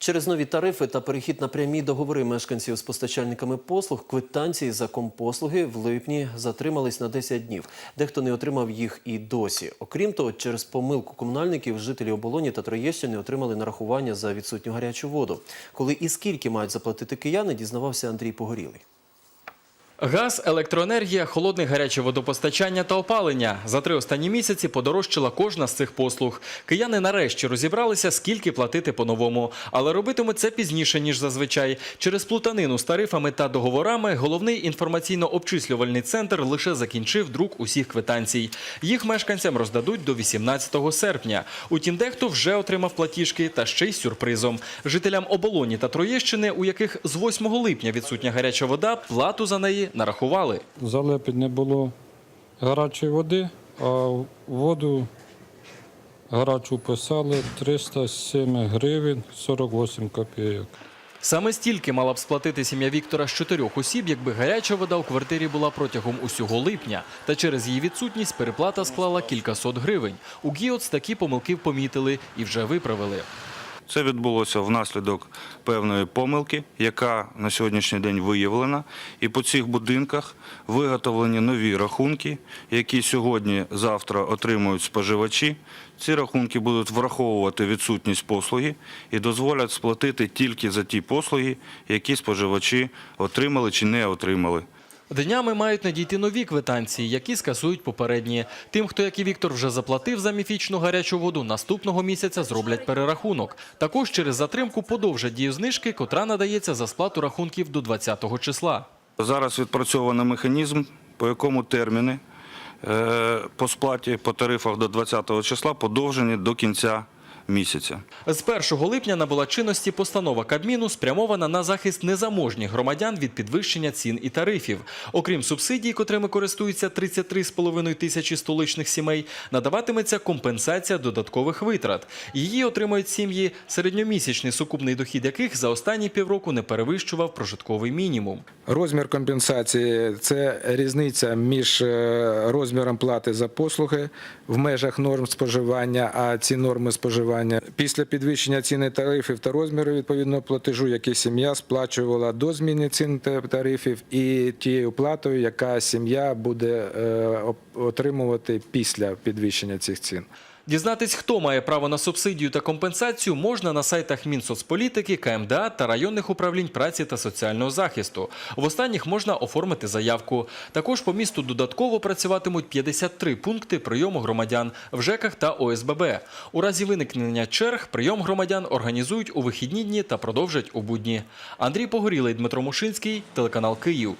Через нові тарифи та перехід на прямі договори мешканців з постачальниками послуг квитанції за компослуги в липні затримались на 10 днів. Дехто не отримав їх і досі. Окрім того, через помилку комунальників жителі оболоні та Троєщини отримали нарахування за відсутню гарячу воду. Коли і скільки мають заплатити кияни, дізнавався Андрій Погорілий. Газ, електроенергія, холодне гаряче водопостачання та опалення. За три останні місяці подорожчала кожна з цих послуг. Кияни нарешті розібралися, скільки платити по-новому. Але робитимуть це пізніше, ніж зазвичай. Через плутанину з тарифами та договорами головний інформаційно-обчислювальний центр лише закінчив друк усіх квитанцій. Їх мешканцям роздадуть до 18 серпня. Утім, дехто вже отримав платіжки та ще й сюрпризом. Жителям оболоні та Троєщини, у яких з 8 липня відсутня гаряча вода, плату за неї нарахували. За не було гарячої води, а воду гарячу писали 307 гривень 48 копійок. Саме стільки мала б сплатити сім'я Віктора з чотирьох осіб, якби гаряча вода у квартирі була протягом усього липня. Та через її відсутність переплата склала кількасот гривень. У ГІОЦ такі помилки помітили і вже виправили. Це відбулося внаслідок певної помилки, яка на сьогоднішній день виявлена. І по цих будинках виготовлені нові рахунки, які сьогодні-завтра отримують споживачі. Ці рахунки будуть враховувати відсутність послуги і дозволять сплатити тільки за ті послуги, які споживачі отримали чи не отримали. Днями мають надійти нові квитанції, які скасують попередні. Тим, хто, як і Віктор, вже заплатив за міфічну гарячу воду, наступного місяця зроблять перерахунок. Також через затримку подовжать дію знижки, котра надається за сплату рахунків до 20-го числа. Зараз відпрацьовано механізм, по якому терміни е, по сплаті по тарифах до 20 числа подовжені до кінця місяця. З 1 липня набула чинності постанова Кабміну, спрямована на захист незаможніх громадян від підвищення цін і тарифів. Окрім субсидій, котрими користуються 33,5 тисячі столичних сімей, надаватиметься компенсація додаткових витрат. Її отримають сім'ї, середньомісячний сукупний дохід яких за останні півроку не перевищував прожитковий мінімум. Розмір компенсації це різниця між е, розміром плати за послуги в межах норм споживання, а ці норми споживання після підвищення ціни тарифів та розміру відповідного платежу, який сім'я сплачувала до зміни цін та тарифів, і тією платою, яка сім'я буде е, отримувати після підвищення цих цін. Дізнатись, хто має право на субсидію та компенсацію, можна на сайтах Мінсоцполітики, КМДА та районних управлінь праці та соціального захисту. В останніх можна оформити заявку. Також по місту додатково працюватимуть 53 пункти прийому громадян в ЖЕКах та ОСББ. У разі виникнення черг прийом громадян організують у вихідні дні та продовжать у будні. Андрій Погорілий, Дмитро Мушинський, телеканал Київ.